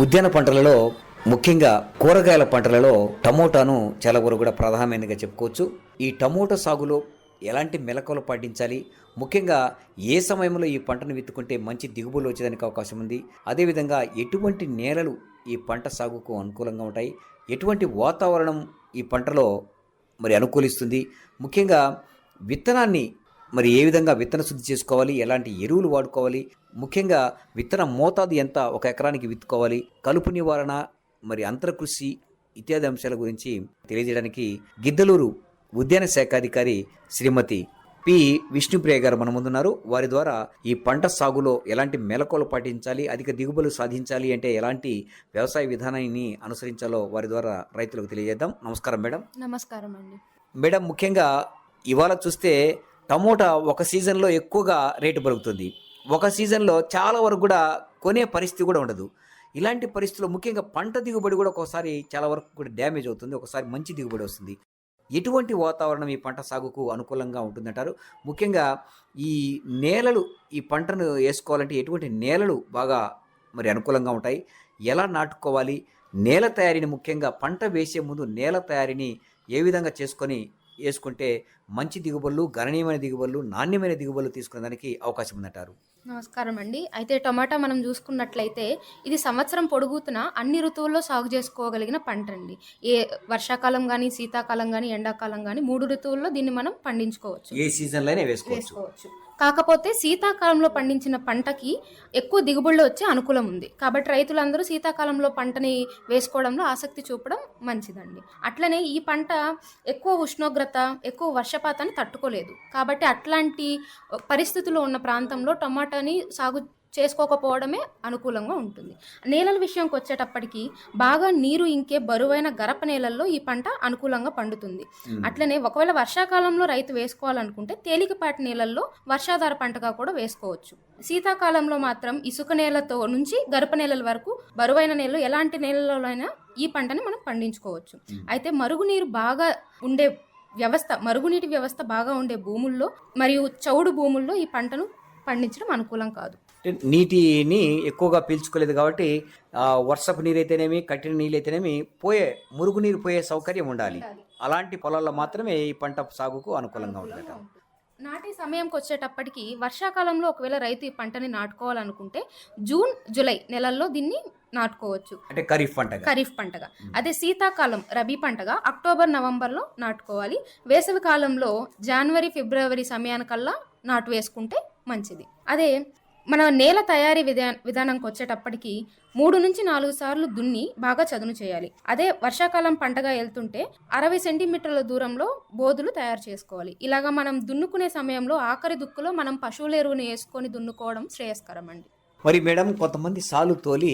ఉద్యాన పంటలలో ముఖ్యంగా కూరగాయల పంటలలో టమోటాను చాలా వరకు కూడా ప్రధానమైనదిగా చెప్పుకోవచ్చు. ఈ టమోటా సాగులో ఎలాంటి మెలకువలు పాటించాలి? ముఖ్యంగా ఏ సమయంలో ఈ పంటను విత్తుకుంటే మంచి దిగుబడులు వచ్చేదానికి అవకాశం ఉంది? అదేవిధంగా ఎటువంటి నేలలు ఈ పంట సాగుకు అనుకూలంగా ఉంటాయి? ఎటువంటి వాతావరణం ఈ పంటలో మరి అనుకూలిస్తుంది? ముఖ్యంగా విత్తనాన్ని మరి ఏ విధంగా విత్తన శుద్ధి చేసుకోవాలి? ఎలాంటి ఎరువులు వాడుకోవాలి? ముఖ్యంగా విత్తన మోతాదు ఎంత? ఒక ఎకరానికి విత్తుకోవాలి. కలుపు నివారణ మరి అంతరకృషి ఇత్యాది అంశాల గురించి తెలియజేయడానికి గిద్దలూరు ఉద్యాన శాఖాధికారి శ్రీమతి పి. విష్ణుప్రియ గారు మన ముందున్నారు. వారి ద్వారా ఈ పంట సాగులో ఎలాంటి మెలకువలు పాటించాలి? అధిక దిగుబడులు సాధించాలి అంటే ఎలాంటి వ్యవసాయ విధానాన్ని అనుసరించాలో వారి ద్వారా రైతులకు తెలియజేద్దాం. నమస్కారం మేడం. నమస్కారం అండి. మేడం ముఖ్యంగా ఇవాళ చూస్తే టమోటా ఒక సీజన్లో ఎక్కువగా రేటు పెరుగుతుంది. ఒక సీజన్లో చాలా వరకు కూడా కొనే పరిస్థితి కూడా ఉండదు. ఇలాంటి పరిస్థితుల్లో ముఖ్యంగా పంట దిగుబడి కూడా ఒకసారి చాలా వరకు కూడా డ్యామేజ్ అవుతుంది. ఒకసారి మంచి దిగుబడి వస్తుంది. ఎటువంటి వాతావరణం ఈ పంట సాగుకు అనుకూలంగా ఉంటుందంటారు? ముఖ్యంగా ఈ నేలలు ఈ పంటను వేసుకోవాలంటే ఎటువంటి నేలలు బాగా మరి అనుకూలంగా ఉంటాయి? ఎలా నాటుకోవాలి? నేల తయారీని ముఖ్యంగా పంట వేసే ముందు నేల తయారీని ఏ విధంగా చేసుకొని వేసుకుంటే మంచి దిగుబడులు గణనీయమైన దిగుబడులు నాణ్యమైన దిగుబడులు తీసుకునేదానికి అవకాశం ఉందంటారు. నమస్కారం అండి. అయితే టొమాటో మనం చూసుకున్నట్లయితే ఇది సంవత్సరం పొడుగుతున్న అన్ని ఋతువుల్లో సాగు చేసుకోగలిగిన పంట అండి ఏ వర్షాకాలం కానీ శీతాకాలం కానీ ఎండాకాలం కానీ మూడు ఋతువుల్లో దీన్ని మనం పండించుకోవచ్చు. ఏ సీజన్లోనే వేసుకోవచ్చు. వేసుకోవచ్చు. కాకపోతే శీతాకాలంలో పండించిన పంటకి ఎక్కువ దిగుబడులు వచ్చే అనుకూలం ఉంది. కాబట్టి రైతులందరూ శీతాకాలంలో పంటని వేసుకోవడంలో ఆసక్తి చూపడం మంచిదండి. అట్లనే ఈ పంట ఎక్కువ ఉష్ణోగ్రత ఎక్కువ వర్షపాతాన్ని తట్టుకోలేదు. కాబట్టి అట్లాంటి పరిస్థితుల్లో ఉన్న ప్రాంతంలో టమాటాని సాగు చేసుకోకపోవడమే అనుకూలంగా ఉంటుంది. నేలల విషయంకి వచ్చేటప్పటికి బాగా నీరు ఇంకే బరువైన గరప నేలల్లో ఈ పంట అనుకూలంగా పండుతుంది. అట్లనే ఒకవేళ వర్షాకాలంలో రైతు వేసుకోవాలనుకుంటే తేలికపాటి నేలల్లో వర్షాధార పంటగా కూడా వేసుకోవచ్చు. శీతాకాలంలో మాత్రం ఇసుక నేలతో నుంచి గరప నేలల వరకు బరువైన నేలలు ఎలాంటి నేలలోనైనా ఈ పంటని మనం పండించుకోవచ్చు. అయితే మరుగునీరు బాగా ఉండే వ్యవస్థ మరుగునీటి వ్యవస్థ బాగా ఉండే భూముల్లో మరియు చౌడు భూముల్లో ఈ పంటను పండించడం అనుకూలం కాదు. నీటిని ఎక్కువగా పీల్చుకోలేదు కాబట్టి వర్షపు నీరు అయితేనేమి కట్టిన నీళ్ళు అయితేనేమి పోయే మురుగునీరు పోయే సౌకర్యం ఉండాలి. అలాంటి పొలాల్లో మాత్రమే ఈ పంట సాగుకు అనుకూలంగా ఉంటుందట. నాటే సమయంకి వచ్చేటప్పటికి వర్షాకాలంలో ఒకవేళ రైతు ఈ పంటని నాటుకోవాలనుకుంటే జూన్ జూలై నెలల్లో దీన్ని నాటుకోవచ్చు. అంటే ఖరీఫ్ పంటగా? ఖరీఫ్ పంటగా. అదే శీతాకాలం రబీ పంటగా అక్టోబర్ నవంబర్లో నాటుకోవాలి. వేసవి కాలంలో జనవరి ఫిబ్రవరి సమయానికల్లా నాటు వేసుకుంటే మంచిది. అదే మన నేల తయారీ విధా విధానంకి వచ్చేటప్పటికి మూడు నుంచి నాలుగు సార్లు దున్ని బాగా చదును చేయాలి. అదే వర్షాకాలం పంటగా వెళ్తుంటే అరవై సెంటీమీటర్ల దూరంలో బోధులు తయారు చేసుకోవాలి. ఇలాగా మనం దున్నుకునే సమయంలో ఆఖరి దుక్కులో మనం పశువుల ఎరువుని వేసుకొని దున్నుకోవడం శ్రేయస్కరం అండి. మరి మేడం కొంతమంది సాలు తోలి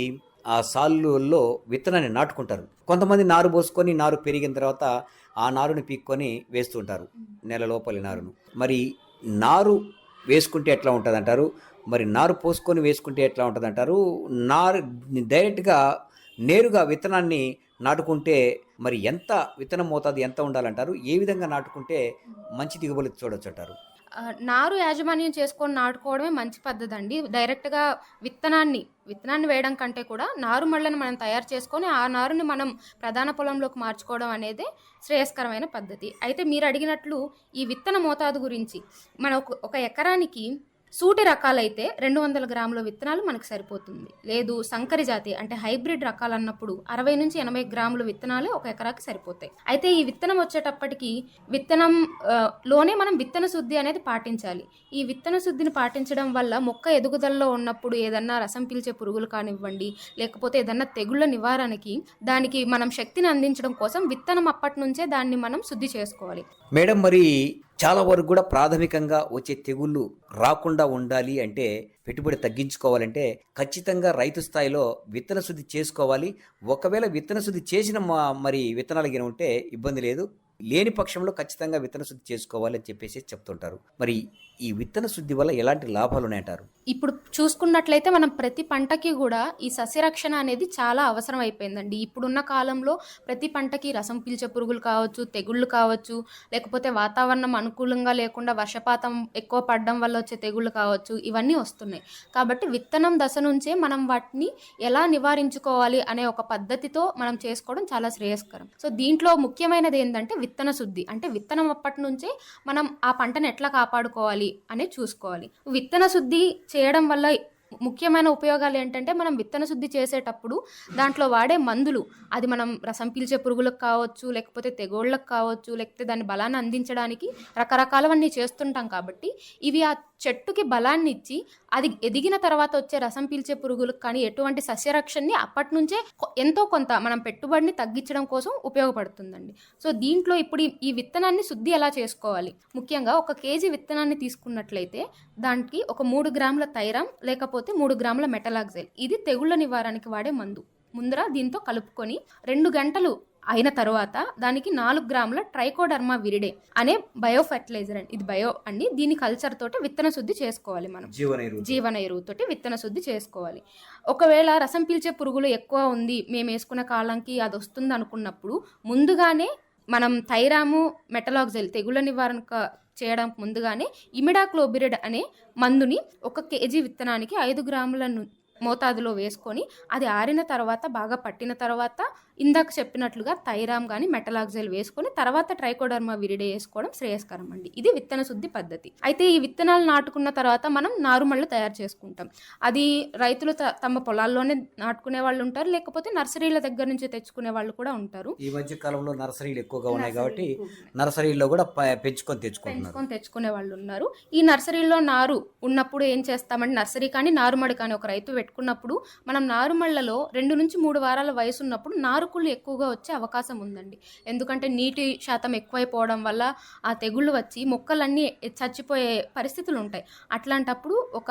ఆ సాలుల్లో విత్తనాన్ని నాటుకుంటారు. కొంతమంది నారు పోసుకొని నారు పెరిగిన తర్వాత ఆ నారుని పీక్కొని వేస్తుంటారు నెల లోపలి నారును. మరి నారు వేసుకుంటే ఎట్లా ఉంటుంది అంటారు మరి నారు పోసుకొని వేసుకుంటే ఎట్లా ఉంటుంది అంటారు నారు డైరెక్ట్గా నేరుగా విత్తనాన్ని నాటుకుంటే మరి ఎంత విత్తనం మోతాదు ఎంత ఉండాలంటారు? ఏ విధంగా నాటుకుంటే మంచి దిగుబడి చూడొచ్చు అంటారు నారు యాజమాన్యం చేసుకొని నాటుకోవడమే మంచి పద్ధతి అండి డైరెక్ట్గా విత్తనాన్ని విత్తనాన్ని వేయడం కంటే కూడా నారు మళ్ళని మనం తయారు చేసుకొని ఆ నారుని మనం ప్రధాన పొలంలోకి మార్చుకోవడం అనేది శ్రేయస్కరమైన పద్ధతి. అయితే మీరు అడిగినట్లు ఈ విత్తన మోతాదు గురించి మన ఒక- ఒక ఎకరానికి సూటి రకాలైతే రెండు వందల గ్రాముల విత్తనాలు మనకు సరిపోతుంది. లేదు సంకరి జాతి అంటే హైబ్రిడ్ రకాలు అన్నప్పుడు అరవై నుంచి ఎనభై గ్రాముల విత్తనాలు ఒక ఎకరాకి సరిపోతాయి. అయితే ఈ విత్తనం వచ్చేటప్పటికి విత్తనం లోనే మనం విత్తన శుద్ధి అనేది పాటించాలి. ఈ విత్తన శుద్ధిని పాటించడం వల్ల మొక్క ఎదుగుదలలో ఉన్నప్పుడు ఏదన్నా రసం పీల్చే పురుగులు కానివ్వండి లేకపోతే ఏదన్నా తెగుళ్ళ నివారణకి దానికి మనం శక్తిని అందించడం కోసం విత్తనం అప్పటి నుంచే దాన్ని మనం శుద్ధి చేసుకోవాలి. మేడం మరి చాలా వరకు కూడా ప్రాథమికంగా వచ్చే తెగుళ్ళు రాకుండా ఉండాలి అంటే పెట్టుబడి తగ్గించుకోవాలంటే ఖచ్చితంగా రైతు స్థాయిలో విత్తన శుద్ధి చేసుకోవాలి. ఒకవేళ విత్తన శుద్ధి చేసిన మా- మరి విత్తనాలు గిన ఉంటే ఇబ్బంది లేదు. లేని పక్షంలో ఖచ్చితంగా విత్తన శుద్ధి చేసుకోవాలని చెప్పేసి చెప్తుంటారు. మరి ఈ విత్తన శుద్ధి వల్ల ఎలాంటి లాభాలు ఉన్నాయంటారు? ఇప్పుడు చూసుకున్నట్లయితే మనం ప్రతి పంటకి కూడా ఈ సస్యరక్షణ అనేది చాలా అవసరం అయిపోయిందండి ఇప్పుడున్న కాలంలో ప్రతి పంటకి రసం పీల్చే పురుగులు కావచ్చు తెగుళ్ళు కావచ్చు లేకపోతే వాతావరణం అనుకూలంగా లేకుండా వర్షపాతం ఎక్కువ పడడం వల్ల వచ్చే తెగుళ్ళు కావచ్చు ఇవన్నీ వస్తున్నాయి. కాబట్టి విత్తనం దశ నుంచే మనం వాటిని ఎలా నివారించుకోవాలి అనే ఒక పద్ధతితో మనం చేసుకోవడం చాలా శ్రేయస్కరం. సో దీంట్లో ముఖ్యమైనది ఏంటంటే విత్తన శుద్ధి. అంటే విత్తనం అప్పటి నుంచే మనం ఆ పంటను ఎట్లా కాపాడుకోవాలి అనేది చూసుకోవాలి. విత్తన శుద్ధి చేయడం వల్ల ముఖ్యమైన ఉపయోగాలు ఏంటంటే మనం విత్తన శుద్ధి చేసేటప్పుడు దాంట్లో వాడే మందులు. అది మనం రసం పీల్చే పురుగులకు కావచ్చు లేకపోతే తెగోళ్ళకు కావచ్చు లేకపోతే దాని బలాన్ని అందించడానికి రకరకాలవన్నీ చేస్తుంటాం కాబట్టి ఇవి ఆ చెట్టుకి బలాన్ని ఇచ్చి అది ఎదిగిన తర్వాత వచ్చే రసం పీల్చే పురుగులకు కానీ ఎటువంటి సస్యరక్షణని అప్పటి నుంచే కొ- ఎంతో కొంత మనం పెట్టుబడిని తగ్గించడం కోసం ఉపయోగపడుతుందండి. సో దీంట్లో ఇప్పుడు ఈ- ఈ విత్తనాన్ని శుద్ధి ఎలా చేసుకోవాలి? ముఖ్యంగా ఒక కేజీ విత్తనాన్ని తీసుకున్నట్లయితే దానికి ఒక మూడు గ్రాముల తైరం లేకపోతే మూడు గ్రాముల మెటలాక్సైల్ ఇది తెగుళ్ళ నివారణకి వాడే మందు. ముందర దీంతో కలుపుకొని రెండు గంటలు అయిన తర్వాత దానికి నాలుగు గ్రాముల ట్రైకోడర్మా విరిడే అనే బయో ఫెర్టిలైజర్ అండి. ఇది బయో అండి. దీని కల్చర్ తోటి విత్తన శుద్ధి చేసుకోవాలి మనం. జీవన ఎరువు ఎరువుతోటి విత్తన శుద్ధి చేసుకోవాలి. ఒకవేళ రసం పీల్చే పురుగులు ఎక్కువ ఉంది మేము వేసుకునే కాలంకి అది వస్తుంది అనుకున్నప్పుడు ముందుగానే మనం థైరాము మెటలాక్సైల్ తెగుళ్ళ నివారణ చేయడానికి ముందుగానే ఇమిడాక్లోబిరిడ్ అనే మందుని ఒక కేజీ విత్తనానికి ఐదు గ్రాముల మోతాదులో వేసుకొని అది ఆరిన తర్వాత బాగా పట్టిన తర్వాత ఇందాక చెప్పినట్లుగా థైరామ్ కానీ మెటలాక్సైల్ వేసుకొని తర్వాత ట్రైకోడర్మా విరిడే వేసుకోవడం శ్రేయస్కరం అండి. ఇది విత్తన శుద్ధి పద్ధతి. అయితే ఈ విత్తనాలు నాటుకున్న తర్వాత మనం నారుమళ్ళు తయారు చేసుకుంటాం. అది రైతులు తమ పొలాల్లోనే నాటుకునే వాళ్ళు ఉంటారు లేకపోతే నర్సరీల దగ్గర నుంచి తెచ్చుకునే వాళ్ళు కూడా ఉంటారు. ఈ మధ్య కాలంలో నర్సరీలు ఎక్కువగా ఉన్నాయి కాబట్టి నర్సరీల్లో కూడా పెంచుకొని తెచ్చుకుంటున్నారు. పెంచుకొని తెచ్చుకునే వాళ్ళు ఉన్నారు. ఈ నర్సరీలో నారు ఉన్నప్పుడు ఏం చేస్తామంటే నర్సరీ కానీ నారుమడి కానీ ఒక రైతు పెట్టుకున్నప్పుడు మనం నారుమళ్ళలో రెండు నుంచి మూడు వారాల వయసు ఉన్నప్పుడు నారుకుళ్ళు ఎక్కువగా వచ్చే అవకాశం ఉందండి. ఎందుకంటే నీటి శాతం ఎక్కువైపోవడం వల్ల ఆ తెగుళ్ళు వచ్చి మొక్కలన్నీ చచ్చిపోయే పరిస్థితులు ఉంటాయి. అట్లాంటప్పుడు ఒక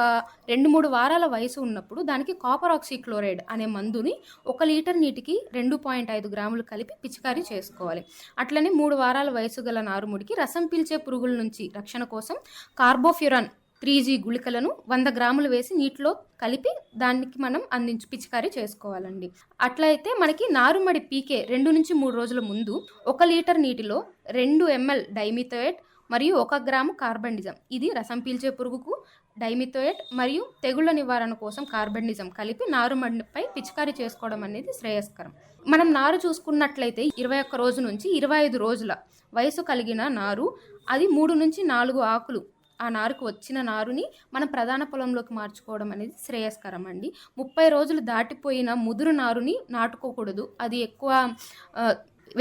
రెండు మూడు వారాల వయసు ఉన్నప్పుడు దానికి కాపర్ ఆక్సిక్లోరైడ్ అనే మందుని ఒక లీటర్ నీటికి రెండు పాయింట్ ఐదు గ్రాములు కలిపి పిచికారీ చేసుకోవాలి. అట్లనే మూడు వారాల వయసు గల నారుముడికి రసం పీల్చే పురుగుల నుంచి రక్షణ కోసం కార్బోఫ్యూరాన్ త్రీ జీ గుళికలను వంద గ్రాములు వేసి నీటిలో కలిపి దానికి మనం అందించి పిచికారీ చేసుకోవాలండి. అట్లయితే మనకి నారుమడి పీకే రెండు నుంచి మూడు రోజుల ముందు ఒక లీటర్ నీటిలో రెండు ఎంఎల్ డైమిథోయేట్ మరియు ఒక గ్రాము కార్బండిజం ఇది రసం పీల్చే పురుగుకు డైమిథోయేట్ మరియు తెగుళ్ళ నివారణ కోసం కార్బండిజం కలిపి నారుమడిపై పిచికారీ చేసుకోవడం అనేది శ్రేయస్కరం. మనం నారు చూసుకున్నట్లయితే ఇరవై ఒక్క రోజు నుంచి ఇరవై ఐదు రోజుల వయసు కలిగిన నారు అది మూడు నుంచి నాలుగు ఆకులు ఆ నారుకు వచ్చిన నారుని మనం ప్రధాన పొలంలోకి మార్చుకోవడం అనేది శ్రేయస్కరం అండి. ముప్పై రోజులు దాటిపోయిన ముదురు నారుని నాటుకోకూడదు. అది ఎక్కువ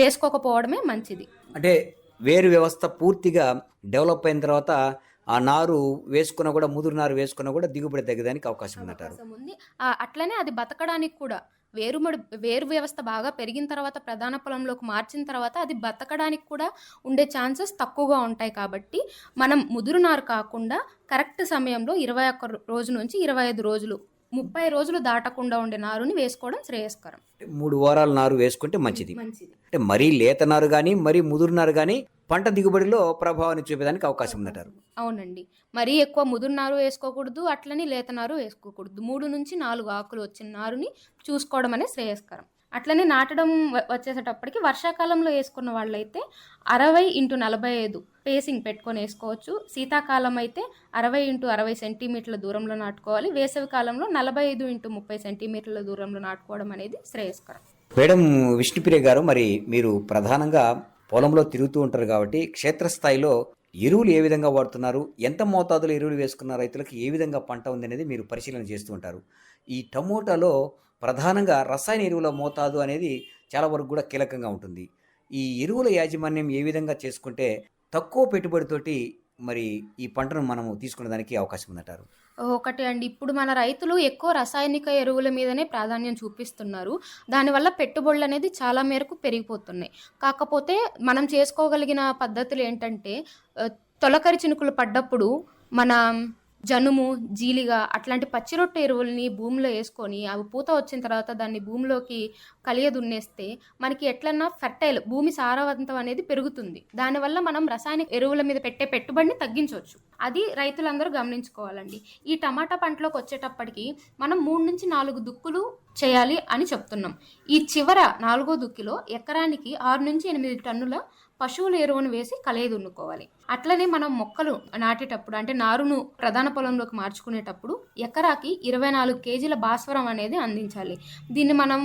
వేసుకోకపోవడమే మంచిది. అంటే వేరు వ్యవస్థ పూర్తిగా డెవలప్ అయిన తర్వాత ఆ నారు వేసుకున్నా కూడా ముదురు నారు వేసుకున్నా కూడా దిగుబడి తగ్గడానికి అవకాశం ఉందంటారు. ఉంది. అట్లనే అది బతకడానికి కూడా వేరుమడి వేరు వ్యవస్థ బాగా పెరిగిన తర్వాత ప్రధాన పొలంలోకి మార్చిన తర్వాత అది బతకడానికి కూడా ఉండే ఛాన్సెస్ తక్కువగా ఉంటాయి కాబట్టి మనం ముదురు నారు కాకుండా కరెక్ట్ సమయంలో ఇరవై ఒక్క రోజు నుంచి ఇరవై ఐదు రోజులు ముప్పై రోజులు దాటకుండా ఉండే నారుని వేసుకోవడం శ్రేయస్కరం. మూడు వారాల నారు వేసుకుంటే మంచిది. మంచిది. అంటే మరీ లేత నారు కానీ మరీ ముదురు నారు కానీ పంట దిగుబడిలో ప్రభావాన్ని చూపేదానికి అవకాశం ఉందంటారు. అవునండి. మరీ ఎక్కువ ముదురు నారు వేసుకోకూడదు అట్లని లేత నారు వేసుకోకూడదు. మూడు నుంచి నాలుగు ఆకులు వచ్చిన నారుని చూసుకోవడం అనేది శ్రేయస్కరం. అట్లనే నాటడం వచ్చేసేటప్పటికి వర్షాకాలంలో వేసుకున్న వాళ్ళైతే అరవై ఇంటూ నలభై ఐదు పేసింగ్ పెట్టుకొని వేసుకోవచ్చు. శీతాకాలం అయితే అరవై ఇంటూ అరవై సెంటీమీటర్ల దూరంలో నాటుకోవాలి. వేసవి కాలంలో నలభై ఐదు ఇంటూ ముప్పై సెంటీమీటర్ల దూరంలో నాటుకోవడం అనేది శ్రేయస్కరం. మేడం విష్ణుప్రియ గారు మరి మీరు ప్రధానంగా పొలంలో తిరుగుతూ ఉంటారు కాబట్టి క్షేత్రస్థాయిలో ఎరువులు ఏ విధంగా వాడుతున్నారు? ఎంత మోతాదులో ఎరువులు వేసుకున్న రైతులకు ఏ విధంగా పంట ఉంది అనేది మీరు పరిశీలన చేస్తూ ఉంటారు. ఈ టమోటాలో ప్రధానంగా రసాయన ఎరువుల మోతాదు అనేది చాలా వరకు కూడా కీలకంగా ఉంటుంది. ఈ ఎరువుల యాజమాన్యం ఏ విధంగా చేసుకుంటే తక్కువ పెట్టుబడితోటి మరి ఈ పంటను మనము తీసుకునే దానికి అవకాశం ఉందంటారు? ఒకటి అండి. ఇప్పుడు మన రైతులు ఎక్కువ రసాయనిక ఎరువుల మీదనే ప్రాధాన్యం చూపిస్తున్నారు. దానివల్ల పెట్టుబడులు అనేది చాలా మేరకు పెరిగిపోతున్నాయి. కాకపోతే మనం చేసుకోగలిగిన పద్ధతులు ఏంటంటే తొలకరి చినుకులు పడ్డప్పుడు మన జనుము జీలిగా అట్లాంటి పచ్చి రొట్టె ఎరువుల్ని భూమిలో వేసుకొని అవి పూత వచ్చిన తర్వాత దాన్ని భూమిలోకి కలియ దున్నేస్తే మనకి ఎట్లన్నా ఫెర్టైల్ భూమి సారవంతం అనేది పెరుగుతుంది. దానివల్ల మనం రసాయనిక ఎరువుల మీద పెట్టే పెట్టుబడిని తగ్గించవచ్చు. అది రైతులందరూ గమనించుకోవాలండి. ఈ టమాటా పంటలోకి వచ్చేటప్పటికి మనం మూడు నుంచి నాలుగు దుక్కులు చేయాలి అని చెప్తున్నాం. ఈ చివర నాలుగో దుక్కిలో ఎకరానికి ఆరు నుంచి ఎనిమిది టన్నుల పశువుల ఎరువును వేసి కలయి దున్నుకోవాలి. అట్లనే మనం మొక్కలు నాటేటప్పుడు అంటే నారును ప్రధాన పొలంలోకి మార్చుకునేటప్పుడు ఎకరాకి ఇరవై నాలుగు కేజీల భాస్వరం అనేది అందించాలి. దీన్ని మనం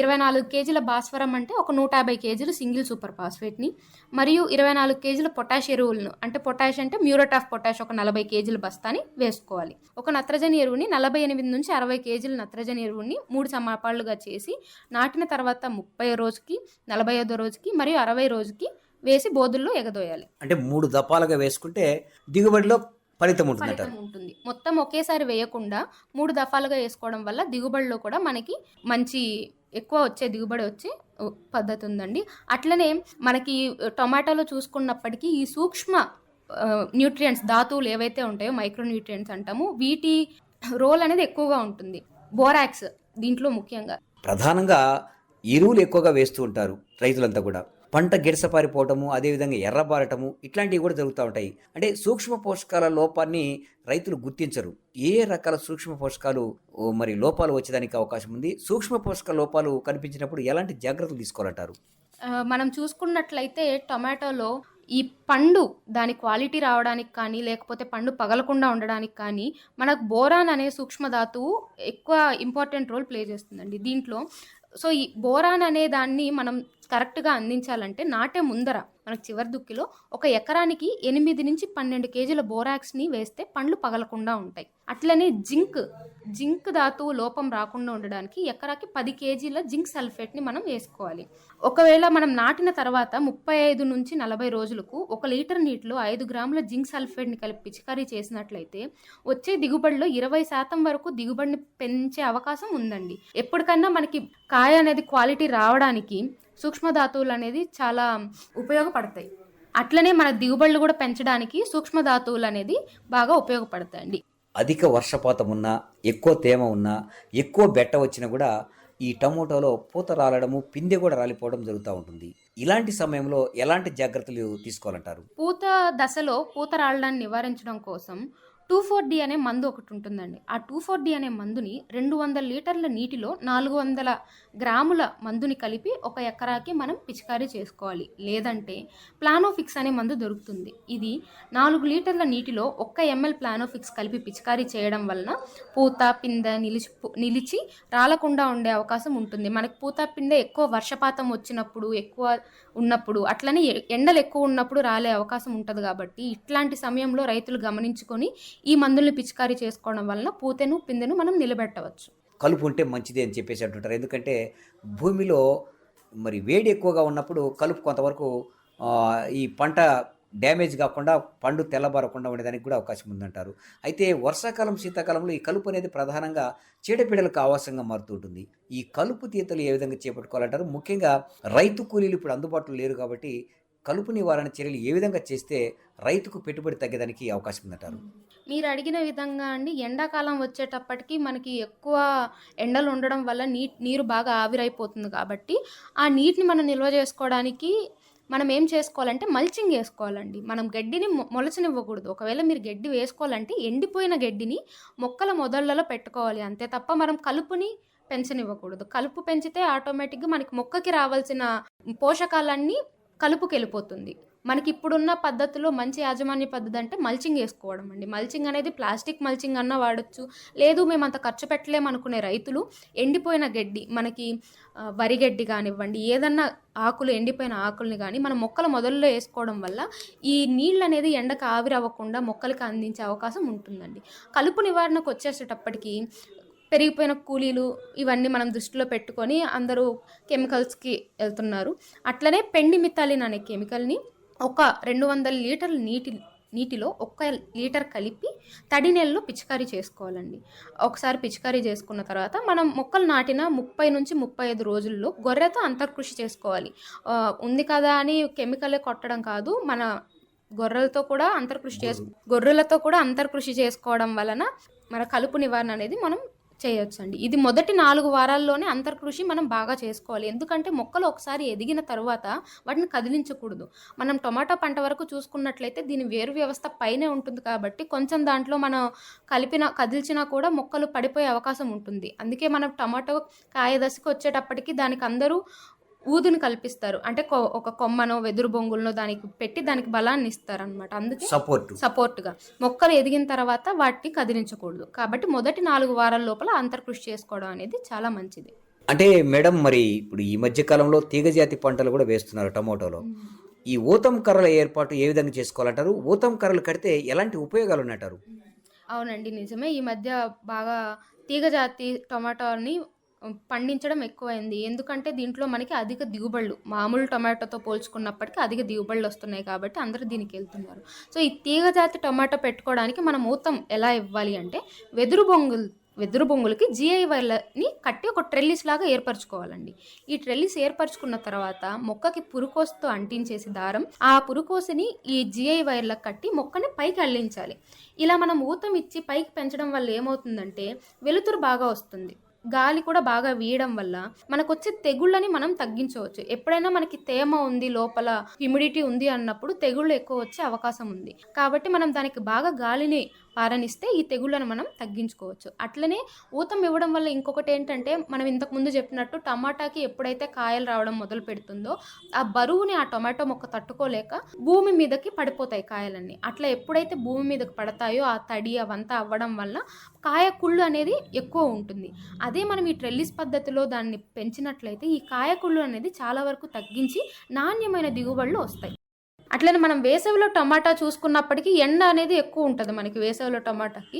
ఇరవై నాలుగు కేజీల భాస్వరం అంటే ఒక నూట యాభై కేజీలు సింగిల్ సూపర్ ఫాస్ఫేట్ని మరియు ఇరవై నాలుగు కేజీల పొటాష్ ఎరువులను అంటే పొటాష్ అంటే మ్యూరట్ ఆఫ్ పొటాష్ ఒక నలభై కేజీల బస్తాని వేసుకోవాలి. ఒక నత్రజని ఎరువుని నలభై ఎనిమిది నుంచి అరవై కేజీల నత్రజని ఎరువుని మూడు సమాపాలుగా చేసి నాటిన తర్వాత ముప్పై రోజుకి నలభై ఐదో రోజుకి మరియు అరవై రోజుకి వేసి బోధుల్లో ఎగదోయాలి. అంటే మూడు దపాలుగా వేసుకుంటే దిగుబడిలో ఫలితం ఫలితం ఉంటుంది. మొత్తం ఒకేసారి వేయకుండా మూడు దఫాలుగా వేసుకోవడం వల్ల దిగుబడిలో కూడా మనకి మంచి ఎక్కువ వచ్చే దిగుబడి వచ్చే పద్ధతి ఉందండి. అట్లనే మనకి టొమాటోలో చూసుకున్నప్పటికీ ఈ సూక్ష్మ న్యూట్రియంట్స్ ధాతువులు ఏవైతే ఉంటాయో మైక్రో న్యూట్రియంట్స్ అంటాము వీటి రోల్ అనేది ఎక్కువగా ఉంటుంది. బోరాక్స్ దీంట్లో ముఖ్యంగా. ప్రధానంగా ఎరువులు ఎక్కువగా వేస్తూ ఉంటారు రైతులంతా కూడా. పంట గిడసపారిపోవటము అదేవిధంగా ఎర్రబారటము ఇట్లాంటివి కూడా జరుగుతూ ఉంటాయి. అంటే సూక్ష్మ పోషకాల లోపాన్ని రైతులు గుర్తించరు. ఏ రకాల సూక్ష్మ పోషకాలు మరి లోపాలు వచ్చేదానికి అవకాశం ఉంది? సూక్ష్మ పోషక లోపాలు కనిపించినప్పుడు ఎలాంటి జాగ్రత్తలు తీసుకోవాలంటారు? మనం చూసుకున్నట్లయితే టొమాటోలో ఈ పండు దాని క్వాలిటీ రావడానికి కానీ లేకపోతే పండు పగలకుండా ఉండడానికి కానీ మనకు బోరాన్ అనే సూక్ష్మధాతువు ఎక్కువ ఇంపార్టెంట్ రోల్ ప్లే చేస్తుందండి దీంట్లో. సో ఈ బోరాన్ అనే దాన్ని మనం కరెక్ట్గా అందించాలంటే నాటే ముందర. మనకు చివరి దుక్కిలో ఒక ఎకరానికి ఎనిమిది నుంచి పన్నెండు కేజీల బోరాక్స్ని వేస్తే పండ్లు పగలకుండా ఉంటాయి. అట్లనే జింక్ జింక్ ధాతువు లోపం రాకుండా ఉండడానికి ఎకరాకి పది కేజీల జింక్ సల్ఫేట్ని మనం వేసుకోవాలి. ఒకవేళ మనం నాటిన తర్వాత ముప్పై ఐదు నుంచి నలభై రోజులకు ఒక లీటర్ నీటిలో ఐదు గ్రాముల జింక్ సల్ఫేట్ని కలిపి పిచికారీ చేసినట్లయితే వచ్చే దిగుబడిలో ఇరవై శాతం వరకు దిగుబడిని పెంచే అవకాశం ఉందండి. ఎప్పటికన్నా మనకి కాయ అనేది క్వాలిటీ రావడానికి సూక్ష్మ ధాతువులు అనేది చాలా ఉపయోగపడతాయి. అట్లనే మన దిగుబడులు కూడా పెంచడానికి సూక్ష్మ ధాతువులు అనేది బాగా ఉపయోగపడతాయండి. అధిక వర్షపాతం ఉన్నా ఎక్కువ తేమ ఉన్నా ఎక్కువ బెట్ట వచ్చినా కూడా ఈ టమోటాలో పూత రాలడము పిందె కూడా రాలిపోవడం జరుగుతూ ఉంటుంది. ఇలాంటి సమయంలో ఎలాంటి జాగ్రత్తలు తీసుకోవాలంటారు? పూత దశలో పూత రాళ్ళని నివారించడం కోసం టూ ఫోర్ డి అనే మందు ఒకటి ఉంటుందండి. ఆ టూ ఫోర్ డి అనే మందుని రెండు వందల లీటర్ల నీటిలో నాలుగు వందల గ్రాముల మందుని కలిపి ఒక ఎకరాకి మనం పిచికారీ చేసుకోవాలి. లేదంటే ప్లానోఫిక్స్ అనే మందు దొరుకుతుంది. ఇది నాలుగు లీటర్ల నీటిలో ఒక్క ఎంఎల్ ప్లానోఫిక్స్ కలిపి పిచికారీ చేయడం వలన పూత పిందె నిలిచి నిలిచి రాలకుండా ఉండే అవకాశం ఉంటుంది. మనకి పూత పిందె ఎక్కువ వర్షపాతం వచ్చినప్పుడు ఎక్కువ ఉన్నప్పుడు అట్లనే ఎ- ఎండలు ఎక్కువ ఉన్నప్పుడు రాలే అవకాశం ఉంటుంది కాబట్టి ఇట్లాంటి సమయంలో రైతులు గమనించుకొని ఈ మందుల్ని పిచికారీ చేసుకోవడం వలన పూతెను పిందెను మనం నిలబెట్టవచ్చు. కలుపు ఉంటే మంచిది అని చెప్పేసి అంటుంటారు. ఎందుకంటే భూమిలో మరి వేడి ఎక్కువగా ఉన్నప్పుడు కలుపు కొంతవరకు ఈ పంట డ్యామేజ్ కాకుండా పండు తెల్లబారకుండా ఉండేదానికి కూడా అవకాశం ఉందంటారు. అయితే వర్షాకాలం శీతాకాలంలో ఈ కలుపు అనేది ప్రధానంగా చీడపీడలకు ఆవాసంగా మారుతుంటుంది ఈ కలుపు తీతలు ఏ విధంగా చేపట్టుకోవాలంటారు? ముఖ్యంగా రైతు కూలీలు ఇప్పుడు అందుబాటులో లేరు కాబట్టి కలుపు నివారణ చర్యలు ఏ విధంగా చేస్తే రైతుకు పెట్టుబడి తగ్గడానికి అవకాశం ఉందంటారు? మీరు అడిగిన విధంగా అండి ఎండాకాలం వచ్చేటప్పటికి మనకి ఎక్కువ ఎండలు ఉండడం వల్ల నీ నీరు బాగా ఆవిరైపోతుంది కాబట్టి ఆ నీటిని మనం నిల్వ చేసుకోవడానికి మనం ఏం చేసుకోవాలంటే మల్చింగ్ వేసుకోవాలండి. మనం గడ్డిని మొలచనివ్వకూడదు. ఒకవేళ మీరు గడ్డి వేసుకోవాలంటే ఎండిపోయిన గడ్డిని మొక్కల మొదళ్ళలో పెట్టుకోవాలి అంతే తప్ప మనం కలుపుని పెంచనివ్వకూడదు. కలుపు పెంచితే ఆటోమేటిక్గా మనకి మొక్కకి రావాల్సిన పోషకాలన్నీ కలుపుకి వెళ్ళిపోతుంది మనకి ఇప్పుడున్న పద్ధతిలో మంచి యాజమాన్య పద్ధతి అంటే మల్చింగ్ వేసుకోవడం అండి. మల్చింగ్ అనేది ప్లాస్టిక్ మల్చింగ్ అన్న వాడచ్చు. లేదు మేము అంత ఖర్చు పెట్టలేము అనుకునే రైతులు ఎండిపోయిన గడ్డి మనకి వరి గడ్డి కానివ్వండి ఏదన్నా ఆకులు ఎండిపోయిన ఆకుల్ని కానీ మనం మొక్కల మొదల్లో వేసుకోవడం వల్ల ఈ నీళ్ళు అనేది ఎండకు ఆవిరవ్వకుండా మొక్కలకి అందించే అవకాశం ఉంటుందండి. కలుపు నివారణకు వచ్చేసేటప్పటికి పెరిగిపోయిన కూలీలు ఇవన్నీ మనం దృష్టిలో పెట్టుకొని అందరూ కెమికల్స్కి వెళ్తున్నారు. అట్లనే పెండి మిత్తాలిన్ అనే కెమికల్ని ఒక రెండు వందల లీటర్ల నీటి నీటిలో ఒక్క లీటర్ కలిపి తడి నెలలో పిచికారీ చేసుకోవాలండి. ఒకసారి పిచికారీ చేసుకున్న తర్వాత మనం మొక్కలు నాటిన ముప్పై నుంచి ముప్పై ఐదు రోజుల్లో గొర్రెతో అంతర్కృషి చేసుకోవాలి. ఉంది కదా అని కెమికలే కొట్టడం కాదు మన గొర్రెలతో కూడా అంతర్కృషి చేసు గొర్రెలతో కూడా అంతర్కృషి చేసుకోవడం వలన మన కలుపు నివారణ అనేది మనం చేయొచ్చండి. ఇది మొదటి నాలుగు వారాల్లోనే అంతర్కృషి మనం బాగా చేసుకోవాలి. ఎందుకంటే మొక్కలు ఒకసారి ఎదిగిన తర్వాత వాటిని కదిలించకూడదు. మనం టొమాటో పంట వరకు చూసుకున్నట్లయితే దీని వేరు వ్యవస్థ పైనే ఉంటుంది కాబట్టి కొంచెం దాంట్లో మనం కలిపిన కదిల్చినా కూడా మొక్కలు పడిపోయే అవకాశం ఉంటుంది. అందుకే మనం టమాటో కాయ దశకు వచ్చేటప్పటికి దానికి అందరూ ఊదుని కల్పిస్తారు. అంటే ఒక కొమ్మనో వెదురు బొంగులనో దానికి పెట్టి దానికి బలాన్ని ఇస్తారు అనమాట అందుకే సపోర్ట్ సపోర్ట్గా మొక్కలు ఎదిగిన తర్వాత వాటిని కదిలించకూడదు. కాబట్టి మొదటి నాలుగు వారాల లోపల అంతర్కృషి చేసుకోవడం అనేది చాలా మంచిది. అంటే మేడం మరి ఇప్పుడు ఈ మధ్య కాలంలో తీగజాతి పంటలు కూడా వేస్తున్నారు టమోటోలో. ఈ ఊతం కర్రల ఏర్పాటు ఏ విధంగా చేసుకోవాలంటారు? ఊతం కర్రలు కడితే ఎలాంటి ఉపయోగాలు ఉన్నట్టారు అవునండి నిజమే. ఈ మధ్య బాగా తీగజాతి టొమాటోని పండించడం ఎక్కువైంది. ఎందుకంటే దీంట్లో మనకి అధిక దిగుబడులు మామూలు టొమాటోతో పోల్చుకున్నప్పటికీ అధిక దిగుబడులు వస్తున్నాయి కాబట్టి అందరూ దీనికి వెళ్తున్నారు. సో ఈ తీగజాతి టొమాటో పెట్టుకోవడానికి మనం ఊతం ఎలా ఇవ్వాలి అంటే వెదురు బొంగులు వెదురు బొంగులకి జిఐ వైర్లని కట్టి ఒక ట్రెల్లిస్ లాగా ఏర్పరచుకోవాలండి. ఈ ట్రెల్లిస్ ఏర్పరచుకున్న తర్వాత మొక్కకి పురుకోసుతో అంటించేసి దారం ఆ పురుకోసని ఈ జిఐ వైర్లకు కట్టి మొక్కని పైకి అల్లించాలి. ఇలా మనం ఊతం ఇచ్చి పైకి పెంచడం వల్ల ఏమవుతుందంటే వెలుతురు బాగా వస్తుంది. గాలి కూడా బాగా వీయడం వల్ల మనకు వచ్చే తెగుళ్ళని మనం తగ్గించవచ్చు. ఎప్పుడైనా మనకి తేమ ఉంది లోపల హ్యూమిడిటీ ఉంది అన్నప్పుడు తెగుళ్ళు ఎక్కువ వచ్చే అవకాశం ఉంది. కాబట్టి మనం దానికి బాగా గాలిని పారనిస్తే ఈ తెగుళ్ళను మనం తగ్గించుకోవచ్చు. అట్లనే ఊతం ఇవ్వడం వల్ల ఇంకొకటి ఏంటంటే మనం ఇంతకు ముందు చెప్పినట్టు టమాటాకి ఎప్పుడైతే కాయలు రావడం మొదలు పెడుతుందో ఆ బరువుని ఆ టొమాటో మొక్క తట్టుకోలేక భూమి మీదకి పడిపోతాయి కాయలన్నీ. అట్లా ఎప్పుడైతే భూమి మీదకి పడతాయో ఆ తడి అవంతా అవ్వడం వల్ల కాయ కుళ్ళు అనేది ఎక్కువ ఉంటుంది. అదే మనం ఈ ట్రెల్లిస్ పద్ధతిలో దాన్ని పెంచినట్లయితే ఈ కాయ కుళ్ళు అనేది చాలా వరకు తగ్గించి నాణ్యమైన దిగుబడులు వస్తాయి. అట్లనే మనం వేసవిలో టమాటా చూసుకున్నప్పటికీ ఎండ అనేది ఎక్కువ ఉంటుంది మనకి వేసవిలో టమాటాకి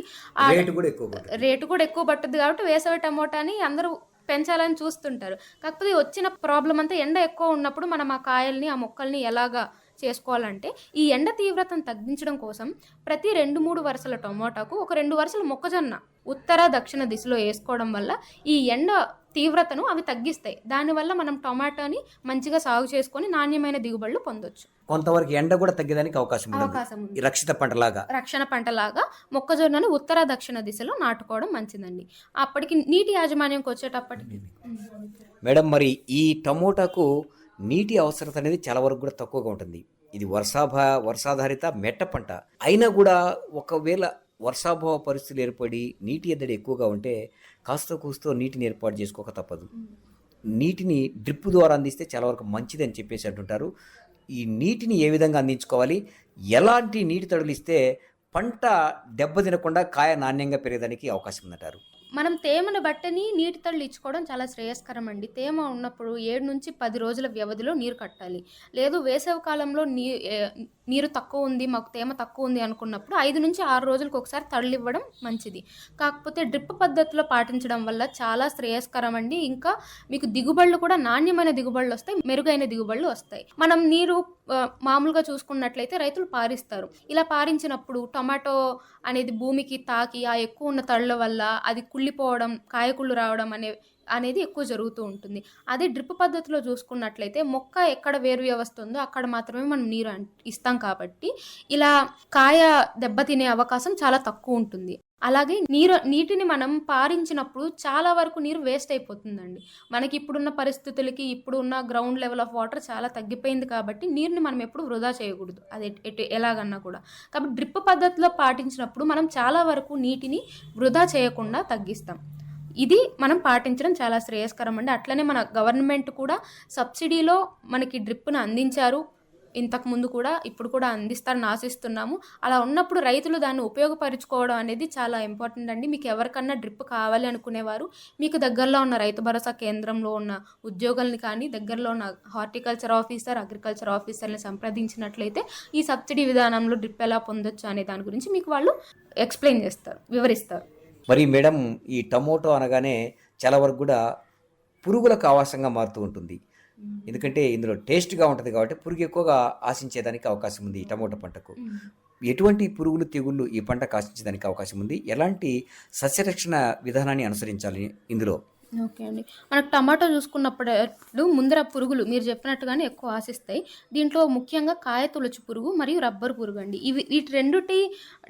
రేటు కూడా ఎక్కువ. రేటు కూడా ఎక్కువ పట్టుద్ది కాబట్టి వేసవి టమోటాని అందరూ పెంచాలని చూస్తుంటారు కాకపోతే వచ్చిన ప్రాబ్లం అంతా ఎండ ఎక్కువ ఉన్నప్పుడు మనం ఆ కాయల్ని ఆ మొక్కల్ని ఎలాగా చేసుకోవాలంటే ఈ ఎండ తీవ్రతను తగ్గించడం కోసం ప్రతి రెండు మూడు వరుసల టమోటాకు ఒక రెండు వరుసల మొక్కజొన్న ఉత్తర దక్షిణ దిశలో వేసుకోవడం వల్ల ఈ ఎండ తీవ్రతను అవి తగ్గిస్తాయి. దానివల్ల మనం టమాటాని మంచిగా సాగు చేసుకొని నాణ్యమైన దిగుబడులు పొందొచ్చు. కొంతవరకు ఎండ కూడా తగ్గడానికి అవకాశం అవకాశం రక్షిత పంటలాగా. రక్షణ పంటలాగా మొక్కజొన్నను ఉత్తర దక్షిణ దిశలో నాటుకోవడం మంచిదండి. అప్పటికి నీటి యాజమాన్యంకి వచ్చేటప్పటికి మేడం మరి ఈ టమోటాకు నీటి అవసరత అనేది చాలా వరకు కూడా తక్కువగా ఉంటుంది. ఇది వర్షాభా వర్షాధారిత మెట్ట పంట. అయినా కూడా ఒకవేళ వర్షాభావ పరిస్థితులు ఏర్పడి నీటి ఎద్దడి ఎక్కువగా ఉంటే కాస్త కూస్తో నీటిని ఏర్పాటు చేసుకోక తప్పదు. నీటిని డ్రిప్ ద్వారా అందిస్తే చాలా వరకు మంచిది అని చెప్పేసి అంటుంటారు. ఈ నీటిని ఏ విధంగా అందించుకోవాలి? ఎలాంటి నీటి తడులు ఇస్తే పంట దెబ్బతినకుండా కాయ నాణ్యంగా పెరగడానికి అవకాశం ఉందంటారు. మనం తేమను బట్టని నీటి తళ్ళు ఇచ్చుకోవడం చాలా శ్రేయస్కరం అండి తేమ ఉన్నప్పుడు ఏడు నుంచి పది రోజుల వ్యవధిలో నీరు కట్టాలి. లేదు వేసవి కాలంలో నీ నీరు తక్కువ ఉంది మాకు తేమ తక్కువ ఉంది అనుకున్నప్పుడు ఐదు నుంచి ఆరు రోజులకు ఒకసారి తళ్ళు ఇవ్వడం మంచిది. కాకపోతే డ్రిప్ పద్ధతిలో పాటించడం వల్ల చాలా శ్రేయస్కరం అండి ఇంకా మీకు దిగుబడులు కూడా నాణ్యమైన దిగుబడులు వస్తాయి మెరుగైన దిగుబడులు వస్తాయి. మనం నీరు మామూలుగా చూసుకున్నట్లయితే రైతులు పారిస్తారు. ఇలా పారించినప్పుడు టమాటో అనేది భూమికి తాకి ఆ ఎక్కువ ఉన్న తళ్ళ వల్ల అది కుళ్ళిపోవడం కాయకుళ్ళు రావడం అనే అనేది ఎక్కువ జరుగుతూ ఉంటుంది. అదే డ్రిప్ పద్ధతిలో చూసుకున్నట్లయితే మొక్క ఎక్కడ వేరు వ్యవస్థ ఉందో అక్కడ మాత్రమే మనం నీరు ఇస్తాం కాబట్టి ఇలా కాయ దెబ్బతినే అవకాశం చాలా తక్కువ ఉంటుంది. అలాగే నీరు నీటిని మనం పారించినప్పుడు చాలా వరకు నీరు వేస్ట్ అయిపోతుందండి. మనకి ఇప్పుడున్న పరిస్థితులకి ఇప్పుడున్న గ్రౌండ్ లెవెల్ ఆఫ్ వాటర్ చాలా తగ్గిపోయింది కాబట్టి నీరుని మనం ఎప్పుడు వృధా చేయకూడదు. అది ఎటు ఎలాగన్నా కూడా. కాబట్టి డ్రిప్ పద్ధతిలో పాటించినప్పుడు మనం చాలా వరకు నీటిని వృధా చేయకుండా తగ్గిస్తాం. ఇది మనం పాటించడం చాలా శ్రేయస్కరం అండి. అట్లనే మన గవర్నమెంట్ కూడా సబ్సిడీలో మనకి డ్రిప్ను అందించారు. ఇంతకు ముందు కూడా ఇప్పుడు కూడా అందిస్తారని ఆశిస్తున్నాము. అలా ఉన్నప్పుడు రైతులు దాన్ని ఉపయోగపరుచుకోవడం అనేది చాలా ఇంపార్టెంట్ అండి. మీకు ఎవరికన్నా డ్రిప్ కావాలి అనుకునేవారు మీకు దగ్గరలో ఉన్న రైతు భరోసా కేంద్రంలో ఉన్న ఉద్యోగుల్ని కానీ దగ్గరలో ఉన్న హార్టికల్చర్ ఆఫీసర్ అగ్రికల్చర్ ఆఫీసర్ని సంప్రదించినట్లయితే ఈ సబ్సిడీ విధానంలో డ్రిప్ ఎలా పొందొచ్చు అనే దాని గురించి మీకు వాళ్ళు ఎక్స్ప్లెయిన్ చేస్తారు వివరిస్తారు. మరి మేడం ఈ టమోటో అనగానే చాలా వరకు కూడా పురుగులకు ఆవాసంగా మారుతూ ఉంటుంది. ఎందుకంటే ఇందులో టేస్ట్గా ఉంటుంది కాబట్టి పురుగు ఎక్కువగా ఆశించేదానికి అవకాశం ఉంది ఈ టమోటా పంటకు. ఎటువంటి పురుగులు తెగుళ్ళు ఈ పంటకు ఆశించేదానికి అవకాశం ఉంది. ఎలాంటి సస్యరక్షణ విధానాన్ని అనుసరించాలి ఇందులో? ఓకే అండి. మనకు టమాటో చూసుకున్నప్పుడు ముందర పురుగులు మీరు చెప్పినట్టుగానే ఎక్కువ ఆశిస్తాయి. దీంట్లో ముఖ్యంగా కాయ తులచి పురుగు మరియు రబ్బర్ పురుగు అండి. ఇవి వీటి రెండుటి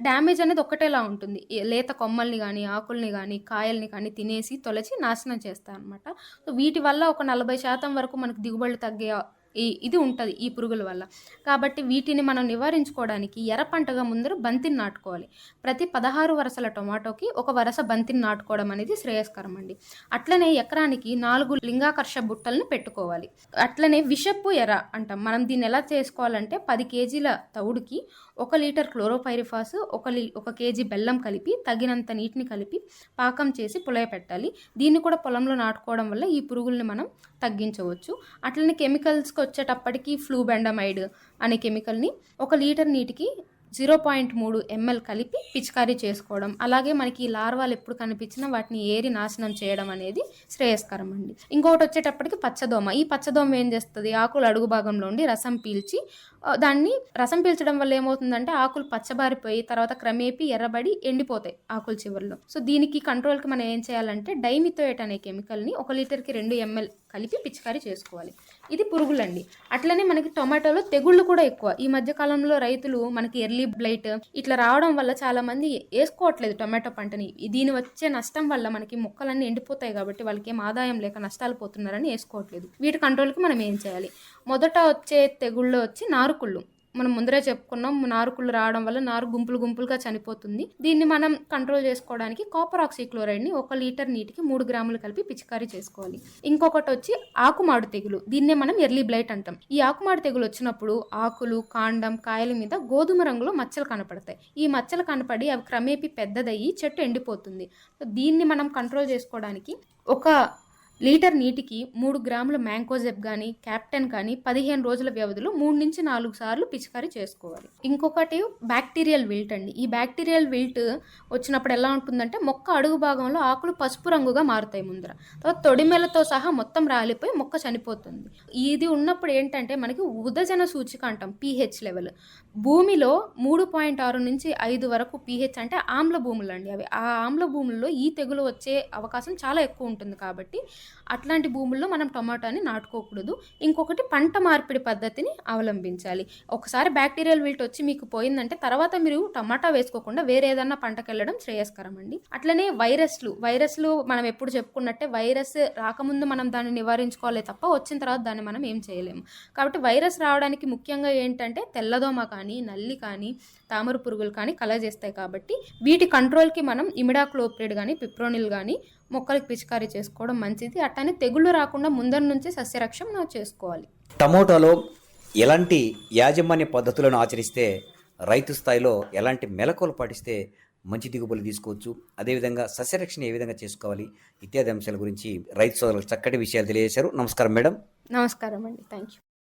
డ్యామేజ్ అనేది ఒకటేలా ఉంటుంది. లేత కొమ్మల్ని కానీ ఆకుల్ని కానీ కాయల్ని కానీ తినేసి తొలచి నాశనం చేస్తాయి అనమాట సో వీటి వల్ల ఒక నలభై శాతం వరకు మనకు దిగుబడులు తగ్గే ఈ ఇది ఉంటుంది ఈ పురుగుల వల్ల. కాబట్టి వీటిని మనం నివారించుకోవడానికి ఎర్ర పంటగా ముందర బంతిని నాటుకోవాలి. ప్రతి పదహారు వరసల టొమాటోకి ఒక వరస బంతిని నాటుకోవడం అనేది శ్రేయస్కరం అండి. అట్లనే ఎకరానికి నాలుగు లింగాకర్ష బుట్టలను పెట్టుకోవాలి. అట్లనే విషపు ఎర అంటాం. మనం దీన్ని ఎలా చేసుకోవాలంటే పది కేజీల తవుడుకి ఒక లీటర్ క్లోరోపైరిఫాస్ ఒక లీ ఒక కేజీ బెల్లం కలిపి తగినంత నీటిని కలిపి పాకం చేసి పులయ పెట్టాలి. దీన్ని కూడా పొలంలో నాటుకోవడం వల్ల ఈ పురుగుల్ని మనం తగ్గించవచ్చు. అట్లనే కెమికల్స్కి వచ్చేటప్పటికి ఫ్లూబెండమైడ్ అనే కెమికల్ని ఒక లీటర్ నీటికి జీరో పాయింట్ మూడు ఎంఎల్ కలిపి పిచికారీ చేసుకోవడం. అలాగే మనకి లార్వాలు ఎప్పుడు కనిపించినా వాటిని ఏరి నాశనం చేయడం అనేది శ్రేయస్కరం అండి. ఇంకొకటి వచ్చేటప్పటికి పచ్చదోమ. ఈ పచ్చదోమ ఏం చేస్తుంది? ఆకులు అడుగు భాగంలో ఉండి రసం పీల్చి దాన్ని రసం పీల్చడం వల్ల ఏమవుతుందంటే ఆకులు పచ్చబారిపోయి తర్వాత క్రమేపీ ఎర్రబడి ఎండిపోతాయి ఆకుల చివరిలో. సో దీనికి కంట్రోల్కి మనం ఏం చేయాలంటే డైమిథోయేట్ అనే కెమికల్ని ఒక లీటర్కి రెండు ఎంఎల్ కలిపి పిచికారీ చేసుకోవాలి. ఇది పురుగులండి. అట్లనే మనకి టొమాటోలో తెగుళ్ళు కూడా ఎక్కువ. ఈ మధ్యకాలంలో రైతులు మనకి ఎర్లీ బ్లైట్ ఇట్లా రావడం వల్ల చాలా మంది వేసుకోవట్లేదు టొమాటో పంటని. దీని వచ్చే నష్టం వల్ల మనకి మొక్కలన్నీ ఎండిపోతాయి కాబట్టి వాళ్ళకి ఏం ఆదాయం లేక నష్టాలు పోతున్నారని వేసుకోవట్లేదు. వీటి కంట్రోల్కి మనం ఏం చేయాలి? మొదట వచ్చే తెగుళ్ళు వచ్చి నారుకుళ్ళు. మనం ముందరే చెప్పుకున్నాం నారుకుళ్ళు రావడం వల్ల నారు గుంపులు గుంపులుగా చనిపోతుంది. దీన్ని మనం కంట్రోల్ చేసుకోవడానికి కాపర్ ఆక్సిక్లోరైడ్ని ఒక లీటర్ నీటికి మూడు గ్రాములు కలిపి పిచికారీ చేసుకోవాలి. ఇంకొకటి వచ్చి ఆకుమాడు తెగులు. దీన్నే మనం ఎర్లీ బ్లైట్ అంటాం. ఈ ఆకుమాడు తెగులు వచ్చినప్పుడు ఆకులు కాండం కాయల మీద గోధుమ రంగులో మచ్చలు కనపడతాయి. ఈ మచ్చలు కనపడి అవి క్రమేపీ పెద్దదయ్యి చెట్టు ఎండిపోతుంది. దీన్ని మనం కంట్రోల్ చేసుకోవడానికి ఒక లీటర్ నీటికి మూడు గ్రాముల మ్యాంకోజెబ్ కానీ క్యాప్టెన్ కానీ పదిహేను రోజుల వ్యవధిలో మూడు నుంచి నాలుగు సార్లు పిచికారీ చేసుకోవాలి. ఇంకొకటి బ్యాక్టీరియల్ విల్ట్ అండి. ఈ బ్యాక్టీరియల్ విల్ట్ వచ్చినప్పుడు ఎలా ఉంటుందంటే మొక్క అడుగు భాగంలో ఆకులు పసుపు రంగుగా మారుతాయి ముందర. తర్వాత తొడిమెలతో సహా మొత్తం రాలిపోయి మొక్క చనిపోతుంది. ఇది ఉన్నప్పుడు ఏంటంటే మనకి ఉదజన సూచిక అంటాం పీహెచ్ లెవెల్. భూమిలో మూడు పాయింట్ ఆరు నుంచి ఐదు వరకు పీహెచ్ అంటే ఆమ్ల భూములు అండి అవి. ఆ ఆమ్ల భూముల్లో ఈ తెగులు వచ్చే అవకాశం చాలా ఎక్కువ ఉంటుంది కాబట్టి అట్లాంటి భూముల్లో మనం టమాటాని నాటుకోకూడదు. ఇంకొకటి పంట మార్పిడి పద్ధతిని అవలంబించాలి. ఒకసారి బ్యాక్టీరియల్ విల్ట్ వచ్చి మీకు పోయిందంటే తర్వాత మీరు టమాటా వేసుకోకుండా వేరే ఏదన్నా పంటకు వెళ్ళడం శ్రేయస్కరం అండి. అట్లనే వైరస్లు వైరస్లు మనం ఎప్పుడు చెప్పుకున్నట్టే వైరస్ రాకముందు మనం దాన్ని నివారించుకోవాలి తప్ప వచ్చిన తర్వాత దాన్ని మనం ఏం చేయలేము. కాబట్టి వైరస్ రావడానికి ముఖ్యంగా ఏంటంటే తెల్లదోమ కానీ నల్లి కానీ తామర పురుగులు కానీ కలగజేస్తాయి కాబట్టి వీటి కంట్రోల్కి మనం ఇమిడాక్లోప్రిడ్ కానీ పిప్రోనిల్ కానీ మొక్కలకు పిచికారీ చేసుకోవడం మంచిది. అట్టని తెగుళ్ళు రాకుండా ముందర నుంచి సస్యరక్షణ చేసుకోవాలి. టమోటాలో ఎలాంటి యాజమాన్య పద్ధతులను ఆచరిస్తే రైతు స్థాయిలో ఎలాంటి మెలకువలు పాటిస్తే మంచి దిగుబడులు తీసుకోవచ్చు? అదేవిధంగా సస్యరక్షణ ఏ విధంగా చేసుకోవాలి? ఇత్యాది అంశాల గురించి రైతు సోదరులకు చక్కటి విషయాలు తెలియజేశారు. నమస్కారం మేడం. నమస్కారం అండి. Thank you